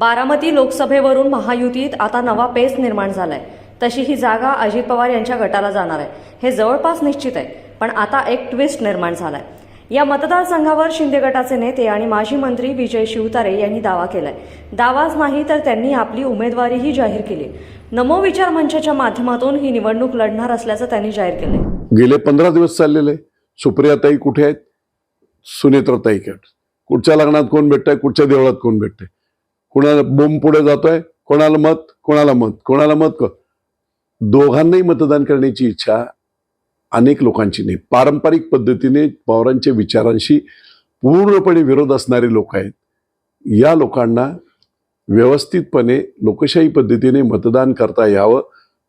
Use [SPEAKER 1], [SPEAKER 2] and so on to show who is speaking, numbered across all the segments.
[SPEAKER 1] बारामती लोकसभेवरून महायुतीत आता नवा पेच निर्माण झालाय. तशी ही जागा अजित पवार यांच्या गटाला जाणार आहे. हे जवळपास निश्चित आहे पण आता एक ट्विस्ट निर्माण झालाय. या मतदारसंघावर शिंदे गटाचे नेते आणि माजी मंत्री विजय शिवतारे यांनी दावा केलाय. दावाच नाही तर त्यांनी आपली उमेदवारीही जाहीर केली. नमो विचार मंचाच्या माध्यमातून ही निवडणूक लढणार असल्याचं त्यांनी जाहीर केलंय.
[SPEAKER 2] गेले पंधरा दिवस चाललेले सुप्रियाताई कुठे आहेत? सुनेत्रताई कुठच्या लग्नात कोण भेटतंय? कुठच्या देवळात कोण भेटतंय? कोणाला बोंब पुढे जातोय कोणाला मत कोणाला मत कोणाला मत क? दोघांनाही मतदान करण्याची इच्छा अनेक लोकांची नाही. पारंपरिक पद्धतीने पवारांच्या विचारांशी पूर्णपणे विरोध असणारे लोक आहेत. या लोकांना व्यवस्थितपणे लोकशाही पद्धतीने मतदान करता यावं.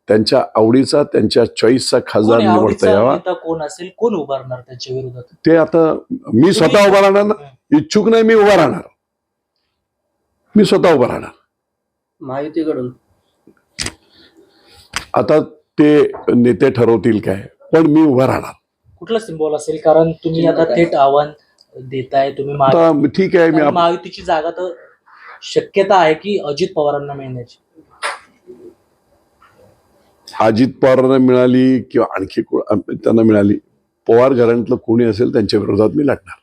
[SPEAKER 2] त्यांच्या आवडीचा त्यांच्या चॉईसचा खासदार निवडता यावा.
[SPEAKER 3] कोण असेल कोण उभारणार त्याच्या विरोधात?
[SPEAKER 2] ते आता मी स्वतः उभा राहणार ना? इच्छुक नाही मी उभा राहणार. मी स्वतः उभा राहणार.
[SPEAKER 4] महायुतीकडून.
[SPEAKER 2] आता ते नेते ठरवतील काय पण मी उभा राहणार.
[SPEAKER 3] कुठलं सिम्बॉल असेल? कारण तुम्ही आता थेट आव्हान देताय तुम्ही महा-
[SPEAKER 2] आता ठीक आहे मी
[SPEAKER 3] आणि
[SPEAKER 2] आप-
[SPEAKER 3] महायुतीची जागा तर शक्यता आहे की अजित पवारांना मिळण्याची.
[SPEAKER 2] अजित पवारांना मिळाली किंवा आणखी त्यांना मिळाली. पवार घराण्यातलं कोणी असेल त्यांच्या विरोधात मी लढणार.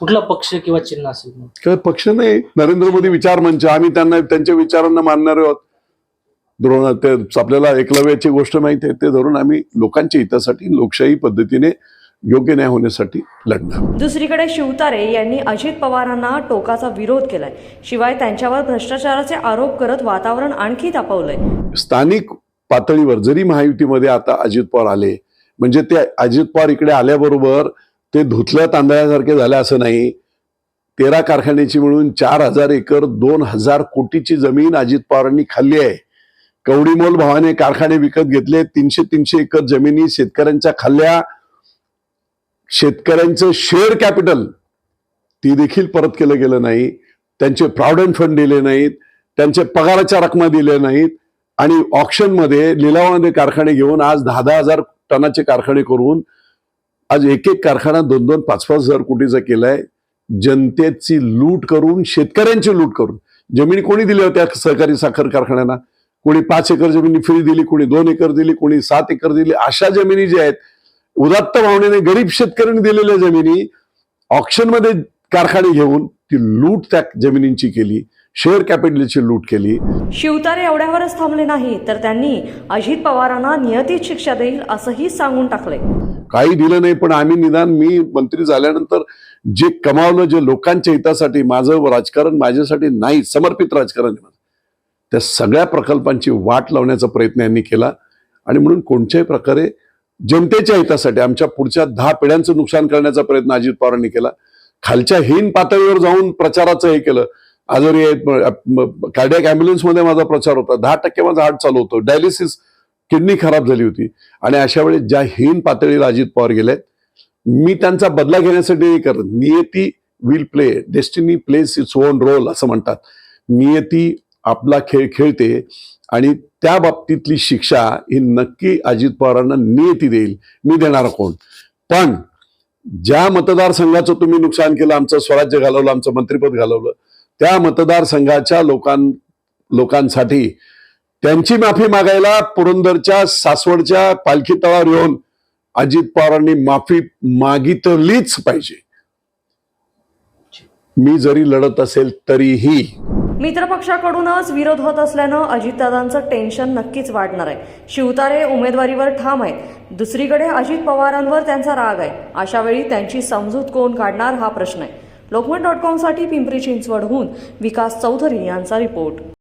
[SPEAKER 3] कुठला पक्ष किंवा चिन्ह असेल मग?
[SPEAKER 2] काय पक्ष नाही. नरेंद्र मोदी विचार मंच. आम्ही त्यांना त्यांच्या विचारांना मानणारे आहोत. द्रोण ते आपल्याला एकलव्याची गोष्ट माहिती आहे. ते धरून आम्ही लोकांच्या हितासाठी लोकशाही पद्धतीने योग्य न्याय होण्यासाठी लढणार.
[SPEAKER 1] दुसरीकडे शिवतारे यांनी अजित पवारांना टोकाचा विरोध केलाय. शिवाय त्यांच्यावर भ्रष्टाचाराचे आरोप करत वातावरण आणखी तापवलंय.
[SPEAKER 2] स्थानिक पातळीवर जरी महायुतीमध्ये आता अजित पवार आले म्हणजे ते अजित पवार इकडे आल्याबरोबर ते धुतल्या तांदळासारखे झाले असं नाही. तेरा कारखान्याची मिळून चार हजार एकर दोन हजार कोटीची जमीन अजित पवारांनी खाल्ली आहे. कवडीमोल भावाने कारखाने विकत घेतले तीनशे तीनशे एकर जमिनी शेतकऱ्यांच्या खाल्ल्या. शेतकऱ्यांचं शेअर कॅपिटल ती देखील परत केलं गेलं नाही. त्यांचे प्रॉव्हिडंट फंड दिले नाहीत. त्यांचे पगाराच्या रकमा दिल्या नाहीत. आणि ऑप्शनमध्ये लिलावामध्ये कारखाने घेऊन आज दहा दहा हजार टनाचे कारखाने करून आज एक एक कारखाना दोन दोन पाच पाच हजार कोटीचा केलाय. जनतेची लूट करून शेतकऱ्यांची लूट करून. जमिनी कोणी दिल्या होत्या सहकारी साखर कारखान्यांना कोणी पाच एकर जमिनी फ्री दिली कोणी दोन एकर दिली कोणी सात एकर दिली. अशा जमिनी ज्या आहेत उदात्त भावनेने गरीब शेतकऱ्यांनी दिलेल्या जमिनी ऑप्शनमध्ये कारखाने घेऊन ती लूट त्या जमिनींची केली शेअर कॅपिटलची लूट केली.
[SPEAKER 1] शिवतारे एवढ्यावरच थांबले नाही तर त्यांनी अजित पवारांना नियतीत शिक्षा देईल असंही सांगून टाकलंय
[SPEAKER 2] काही दिलं नाही पण आम्ही निदान मी मंत्री झाल्यानंतर जे कमावलं जे लोकांच्या हितासाठी माझं राजकारण माझ्यासाठी नाही समर्पित राजकारण. त्या सगळ्या प्रकल्पांची वाट लावण्याचा प्रयत्न यांनी केला. आणि म्हणून कोणत्याही प्रकारे जनतेच्या हितासाठी आमच्या पुढच्या दहा पिढ्यांचं नुकसान करण्याचा प्रयत्न अजित पवारांनी केला. खालच्या हीन पातळीवर जाऊन प्रचाराचं हे केलं. आजारी आहेत कार्डियक ॲम्ब्युलन्समध्ये माझा प्रचार होता. दहा टक्के माझा हार्ट चालू होतं. डायलिसिस किडनी खराब झाली होती. आणि अशा वेळेस ज्या हीन पातळीला अजित पवार गेलेत मी त्यांचा बदला घेण्यासाठी करत. नियती will play destiny plays its own role असं म्हणतात. नियती आपला खेळ खेळते आणि त्या बाबतीतली शिक्षा ही नक्की अजित पवारांना नियती देईल. मी देणारा कोण? पण ज्या मतदारसंघाचं तुम्ही नुकसान केलं आमचं स्वराज्य घालवलं आमचं मंत्रिपद घालवलं त्या मतदारसंघाच्या लोकां लोकांसाठी त्यांची माफी मागायला पुरंदरच्या सासवडच्या पालखी तळावर येऊन अजित पवारांनी माफी मागितलीच पाहिजे. मी जरी लढत असेल तरीही
[SPEAKER 1] मित्रपक्षाकडूनच विरोध होत असल्यानं अजितदादांचं टेन्शन नक्कीच वाढणार आहे. शिवतारे उमेदवारीवर ठाम आहेत. दुसरीकडे अजित पवारांवर त्यांचा राग आहे. अशा वेळी त्यांची समजूत कोण काढणार हा प्रश्न आहे. लोकमत डॉट कॉमसाठी पिंपरी चिंचवडहून विकास चौधरी यांचा रिपोर्ट.